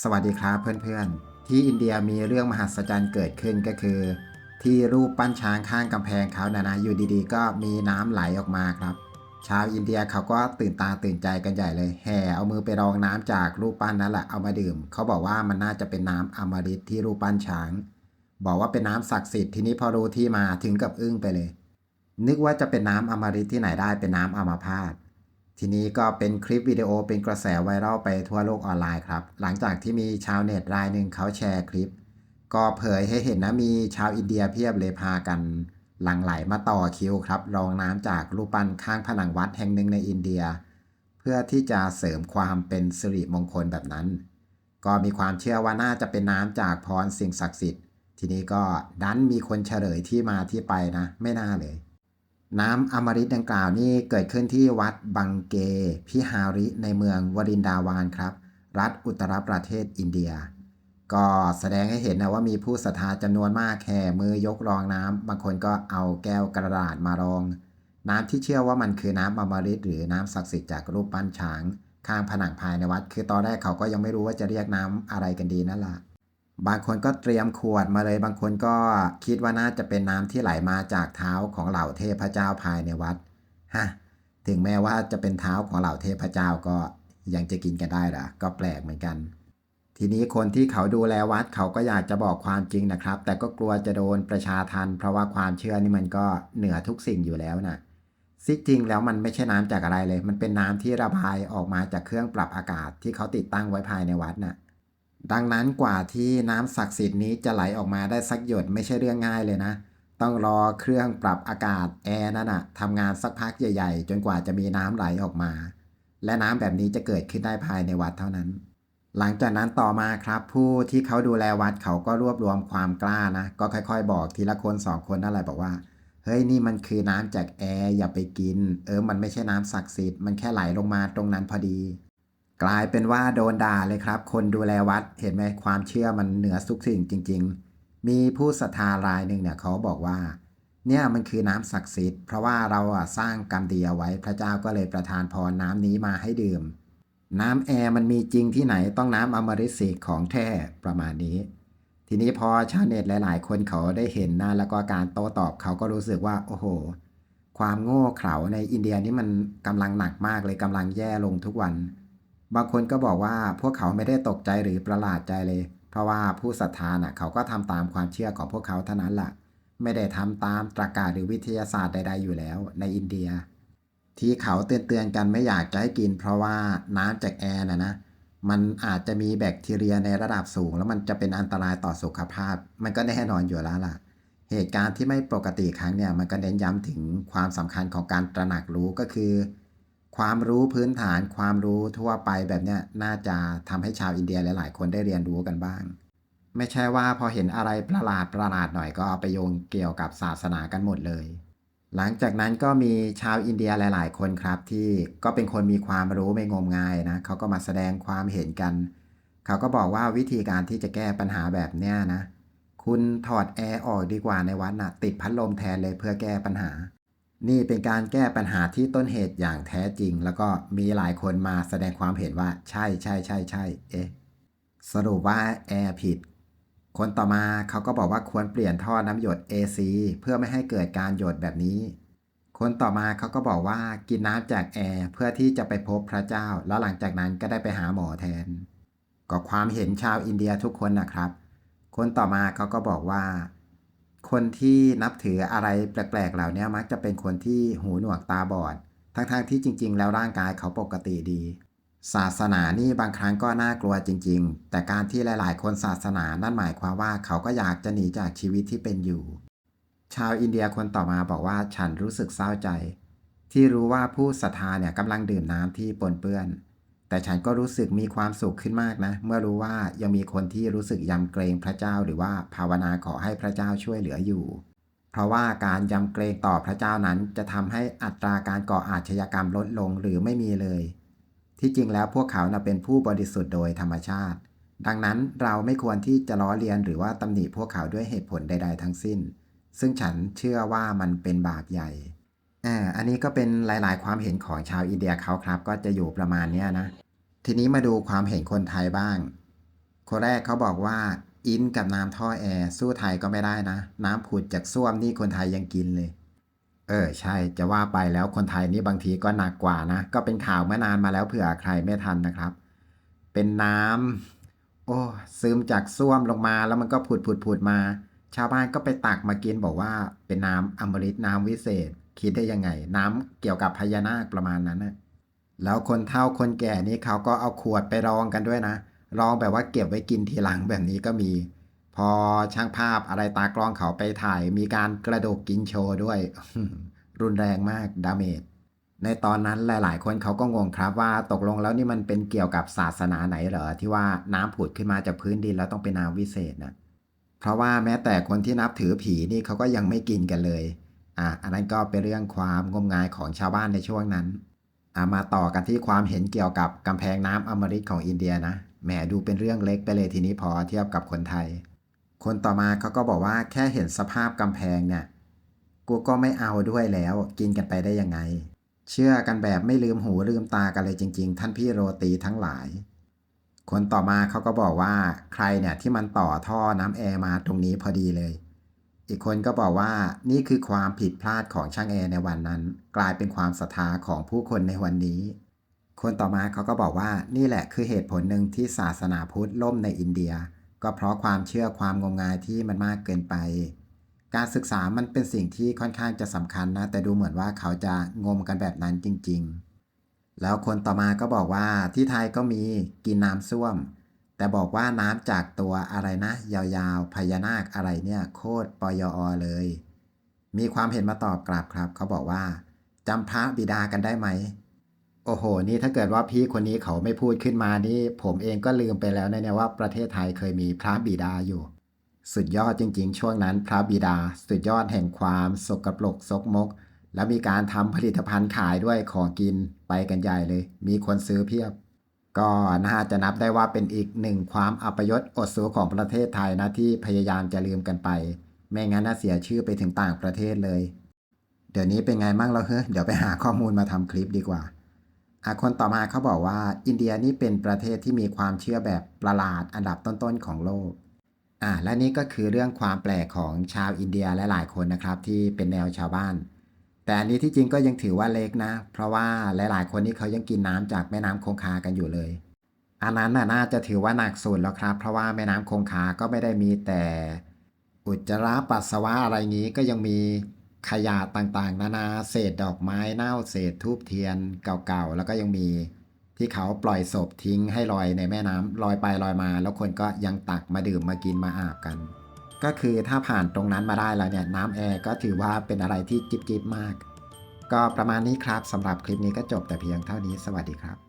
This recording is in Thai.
สวัสดีครับเพื่อนๆ ที่อินเดียมีเรื่องมหัศจรรย์เกิดขึ้นก็คือ ที่รูปปั้นช้างข้างกำแพงเขานะนะอยู่ดีๆ ก็มีน้ำไหลออกมาครับ ชาวอินเดียเขาก็ตื่นตาตื่นใจกันใหญ่เลย แห่เอามือไปรองน้ำจากรูปปั้นนั้นแหละเอามาดื่ม เขาบอกว่ามันน่าจะเป็นน้ำอมฤตที่รูปปั้นช้าง บอกว่าเป็นน้ำศักดิ์สิทธิ์ทีนี้พอรู้ที่มาถึงกับอึ้งไปเลย นึกว่าจะเป็นน้ำอมฤตที่ไหนได้เป็นน้ำอมาพาต ทีนี้ก็เป็นคลิปวิดีโอเป็นกระแสไวรัลไปทั่วโลกออนไลน์ครับ หลังจากที่มีชาวเน็ตรายหนึ่งเขาแชร์คลิป ก็เผยให้เห็นนะมีชาวอินเดียเพียบเลยพากัน หลั่งไหลมาต่อคิวครับ รองน้ำจากรูปปั้นข้างผนังวัดแห่งหนึ่งในอินเดีย เพื่อที่จะเสริมความเป็นสิริมงคลแบบนั้น ก็มีความเชื่อว่าน่าจะเป็นน้ำจากพรสิ่งศักดิ์สิทธิ์ ทีนี้ก็ดันมีคนเฉลยที่มาที่ไปนะ ไม่น่าเลย น้ำอมฤตดังกล่าวนี่เกิดขึ้นที่วัดบังเก พิฮาริในเมืองวรินดาวานครับ รัฐอุตรประเทศอินเดีย ก็แสดงให้เห็นนะว่ามีผู้ศรัทธาจำนวนมากแห่มือยกรองน้ำบางคนก็เอาแก้วกระดาษมารอง น้ำที่เชื่อว่ามันคือน้ำอมฤตหรือน้ำศักดิ์สิทธิ์จากรูปปั้นช้าง ข้างผนังภายในวัด คือตอนแรกเขาก็ยังไม่รู้ว่าจะเรียกน้ำอะไรกันดีนั่นแหละ บางคนก็เตรียมขวดมาเลย บางคนก็คิดว่าน่าจะเป็นน้ำที่ไหลมาจากเท้าของเหล่าเทพเจ้าภายในวัดฮะถึงแม้ว่าจะเป็นเท้าของเหล่าเทพเจ้าก็ยังจะกินกันได้ล่ะก็แปลกเหมือนกัน ทีนี้คนที่เขาดูแลวัดเขาก็อยากจะบอกความจริงนะครับ แต่ก็กลัวจะโดนประชาทันเพราะว่าความเชื่อนี่มันก็เหนือทุกสิ่งอยู่แล้วนะซิจริงแล้วมันไม่ใช่น้ำจากอะไรเลย มันเป็นน้ำที่ระบายออกมาจากเครื่องปรับอากาศที่เขาติดตั้งไว้ภายในวัดน่ะ ดังนั้นกว่าที่น้ำศักดิ์สิทธิ์นี้จะไหลออกมาได้สักหยดไม่ใช่เรื่องง่ายเลยนะ ต้องรอเครื่องปรับอากาศแอร์นั่นนะทำงานสักพักใหญ่ ๆ จนกว่าจะมีน้ำไหลออกมา และน้ำแบบนี้จะเกิดขึ้นได้ภายในวัดเท่านั้น หลังจากนั้นต่อมาครับ ผู้ที่เขาดูแลวัดเขาก็รวบรวมความกล้านะ ก็ค่อย ๆ บอกทีละคนสองคนนั่นแหละบอกว่าเฮ้ยนี่มันคือน้ำจากแอร์อย่าไปกิน เออมันไม่ใช่น้ำศักดิ์สิทธิ์มันแค่ไหลลงมาตรงนั้นพอดี กลายเป็นว่าโดนด่าเลยครับ คนดูแลวัดเห็นไหมความเชื่อมันเหนือทุกสิ่งจริง ๆ มีผู้ศรัทธารายหนึ่งเนี่ยเขาบอกว่า เนี่ยมันคือน้ำศักดิ์สิทธิ์เพราะว่าเราอะสร้างกรรมดีเอาไว้พระเจ้าก็เลยประทานพรน้ำนี้มาให้ดื่ม น้ำแอร์มันมีจริงที่ไหนต้องน้ำอมฤตสิของแท้ประมาณนี้ ทีนี้พอชาวเน็ตหลาย ๆ คนเขาได้เห็นนะแล้วก็การโต้ตอบเขาก็รู้สึกว่าโอ้โห ความโง่เขลาในอินเดียนี่มันกำลังหนักมากเลยกำลังแย่ลงทุกวัน บางคนก็บอกว่าพวกเขาไม่ได้ตกใจหรือประหลาดใจเลย เพราะว่าผู้ศรัทธาน่ะเขาก็ทำตามความเชื่อของพวกเขาเท่านั้นแหละไม่ได้ทำตามตรรกะหรือวิทยาศาสตร์ใด ๆ อยู่แล้วในอินเดีย ที่เขาเตือนๆกันไม่อยากจะให้กิน เพราะว่าน้ำจากแอร์นะนะมันอาจจะมีแบคทีเรียในระดับสูง แล้วมันจะเป็นอันตรายต่อสุขภาพ มันก็แน่นอนอยู่แล้วล่ะ เหตุการณ์ที่ไม่ปกติครั้งเนี่ยมันก็เน้นย้ำถึงความสำคัญของการตระหนักรู้ก็คือ ความรู้พื้นฐานความรู้ทั่วไปแบบเนี้ยน่าจะทำให้ชาวอินเดียหลาย ๆ คนได้เรียนรู้กันบ้าง ไม่ใช่ว่าพอเห็นอะไรประหลาดประหลาดหน่อยก็เอาไปโยงเกี่ยวกับศาสนากันหมดเลย หลังจากนั้นก็มีชาวอินเดียหลาย ๆ คนครับ ที่ก็เป็นคนมีความรู้ไม่งมงายนะเขาก็มาแสดงความเห็นกัน เขาก็บอกว่าวิธีการที่จะแก้ปัญหาแบบเนี้ยนะ คุณถอดแอร์ออกดีกว่าในวัดนะติดพัดลมแทนเลยเพื่อแก้ปัญหา นี่เป็นการแก้ปัญหาที่ต้นเหตุอย่างแท้จริง แล้วก็มีหลายคนมาแสดงความเห็นว่าใช่ใช่ใช่ใช่เอ๊ะสรุปว่าแอร์ผิด คนต่อมาเขาก็บอกว่าควรเปลี่ยนท่อน้ำหยด AC เพื่อไม่ให้เกิดการหยดแบบนี้ คนต่อมาเขาก็บอกว่ากินน้ำจากแอร์เพื่อที่จะไปพบพระเจ้า แล้วหลังจากนั้นก็ได้ไปหาหมอแทน ก็ความเห็นชาวอินเดียทุกคนนะครับ คนต่อมาเขาก็บอกว่า คนที่นับถืออะไรแปลกๆเหล่านี้มักจะเป็นคนที่หูหนวกตาบอด ทั้งๆที่จริง ๆ แล้วร่างกายเขาปกติดี ศาสนานี่บางครั้งก็น่ากลัวจริง ๆ แต่การที่หลาย ๆ คนศาสนานั่นหมายความว่าเขาก็อยากจะหนีจากชีวิตที่เป็นอยู่ ชาวอินเดียคนต่อมาบอกว่าฉันรู้สึกเศร้าใจ ที่รู้ว่าผู้ศรัทธาเนี่ยกำลังดื่มน้ำที่ปนเปื้อน แต่ฉันก็รู้สึกมีความสุขขึ้นมากนะ เมื่อรู้ว่ายังมีคนที่รู้สึกยำเกรงพระเจ้าหรือว่าภาวนาขอให้พระเจ้าช่วยเหลืออยู่ เพราะว่าการยำเกรงต่อพระเจ้านั้นจะทำให้อัตราการก่ออาชญากรรมลดลงหรือไม่มีเลย ที่จริงแล้วพวกเขานะเป็นผู้บริสุทธิ์โดยธรรมชาติ ดังนั้นเราไม่ควรที่จะล้อเลียนหรือว่าตำหนิพวกเขาด้วยเหตุผลใด ๆ ทั้งสิ้น ซึ่งฉันเชื่อว่ามันเป็นบาปใหญ่ อ่าอันนี้ก็เป็นหลาย ๆ ความเห็นของชาวอินเดียเขาครับ ก็จะอยู่ประมาณเนี้ยนะ ทีนี้มาดูความเห็นคนไทยบ้าง คนแรกเขาบอกว่า อินกับน้ำท่อแอร์สู้ไทยก็ไม่ได้นะ น้ำผุดจากส้วมนี่คนไทยยังกินเลย เออใช่จะว่าไปแล้วคนไทยนี่บางทีก็หนักกว่านะ ก็เป็นข่าวเมื่อนานมาแล้วเผื่อใครไม่ทันนะครับ เป็นน้ำโอ้ซึมจากส้วมลงมาแล้วมันก็ผุดผุดผุดมา ชาวบ้านก็ไปตักมากินบอกว่าเป็นน้ำอมฤตน้ำวิเศษ คิดได้ยังไง น้ำเกี่ยวกับพญานาคประมาณนั้นนะแล้วคนเฒ่าคนแก่นี่เขาก็เอาขวดไปรองกันด้วยนะ รองแบบว่าเก็บไว้กินทีหลังแบบนี้ก็มี พอช่างภาพอะไรตากล้องเขาไปถ่าย มีการกระโดดกินโชว์ด้วย รุนแรงมากดาเมจในตอนนั้นหลาย ๆ คนเขาก็งงครับว่าตกลงแล้วนี่มันเป็นเกี่ยวกับศาสนาไหนเหรอที่ว่าน้ำผุดขึ้นมาจากพื้นดินแล้วต้องเป็นน้ำวิเศษนะเพราะว่าแม้แต่คนที่นับถือผีนี่เขาก็ยังไม่กินกันเลย อะอันนั้นก็เป็นเรื่องความงมงายของชาวบ้านในช่วงนั้นอะมาต่อกันที่ความเห็นเกี่ยวกับกำแพงน้ำอมฤตของอินเดียนะแหมดูเป็นเรื่องเล็กไปเลยทีนี้พอเทียบกับคนไทย คนต่อมาเขาก็บอกว่าแค่เห็นสภาพกำแพงเนี่ยกูก็ไม่เอาด้วยแล้ว กินกันไปได้ยังไง เชื่อกันแบบไม่ลืมหูลืมตากันเลยจริง ๆ ท่านพี่โรตีทั้งหลาย คนต่อมาเขาก็บอกว่าใครเนี่ยที่มันต่อท่อน้ำแอร์มาตรงนี้พอดีเลย อีกคนก็บอกว่านี่คือความผิดพลาดของช่างแอร์ในวันนั้น กลายเป็นความศรัทธาของผู้คนในวันนี้ คนต่อมาเขาก็บอกว่านี่แหละคือเหตุผลหนึ่งที่ศาสนาพุทธล่มในอินเดีย ก็เพราะความเชื่อความงมงายที่มันมากเกินไป การศึกษามันเป็นสิ่งที่ค่อนข้างจะสำคัญนะ แต่ดูเหมือนว่าเขาจะงมกันแบบนั้นจริง ๆ แล้วคนต่อมาก็บอกว่าที่ไทยก็มีกินน้ำส้วม แต่บอกว่าน้ำจากตัวอะไรนะ ยาวๆพญานาคอะไรเนี่ย โคตรปยอเลย มีความเห็นมาตอบกลับครับ เขาบอกว่าจำพระบิดากันได้ไหม โอ้โห นี่ถ้าเกิดว่าพี่คนนี้เขาไม่พูดขึ้นมานี่ ผมเองก็ลืมไปแล้วนะเนี่ยว่าประเทศไทยเคยมีพระบิดาอยู่ สุดยอดจริง ๆ ช่วงนั้นพระบิดา สุดยอดแห่งความสกปรกซกมก แล้วมีการทำผลิตภัณฑ์ขายด้วยของกินไปกันใหญ่เลย มีคนซื้อเพียบ ก็น่าจะนับได้ว่าเป็นอีกหนึ่งความอัปยศอดสูของประเทศไทยนะที่พยายามจะลืมกันไป ไม่งั้นน่าเสียชื่อไปถึงต่างประเทศเลย เดี๋ยวนี้เป็นไงมั่งแล้วเฮ้ยเดี๋ยวไปหาข้อมูลมาทำคลิปดีกว่าอะคนต่อมาเขาบอกว่าอินเดียนี่เป็นประเทศที่มีความเชื่อแบบประหลาดอันดับต้นๆของโลกอะและนี่ก็คือเรื่องความแปลกของชาวอินเดียและหลายคนนะครับที่เป็นแนวชาวบ้าน แต่อันนี้ที่จริงก็ยังถือว่าเล็กนะ เพราะว่าหลาย ๆ คนนี่เขายังกินน้ำจากแม่น้ำคงคากันอยู่เลย อันนั้นน่ะน่าจะถือว่าหนักสุดแล้วครับ เพราะว่าแม่น้ำคงคาก็ไม่ได้มีแต่ อุจจาระปัสสาวะอะไรงี้ก็ยังมีขยะต่างๆ นานาเศษดอกไม้เน่าเศษทูบเทียนเก่าๆ แล้วก็ยังมีที่เขาปล่อยศพทิ้งให้ลอยในแม่น้ำลอยไปลอยมา แล้วคนก็ยังตักมาดื่มมากินมาอาบกัน ก็คือถ้าผ่านตรงนั้นมาได้แล้วเนี่ยน้ำแอร์ก็ถือว่าเป็นอะไรที่จิบจิบมาก ก็ประมาณนี้ครับสำหรับคลิปนี้ก็จบแต่เพียงเท่านี้สวัสดีครับ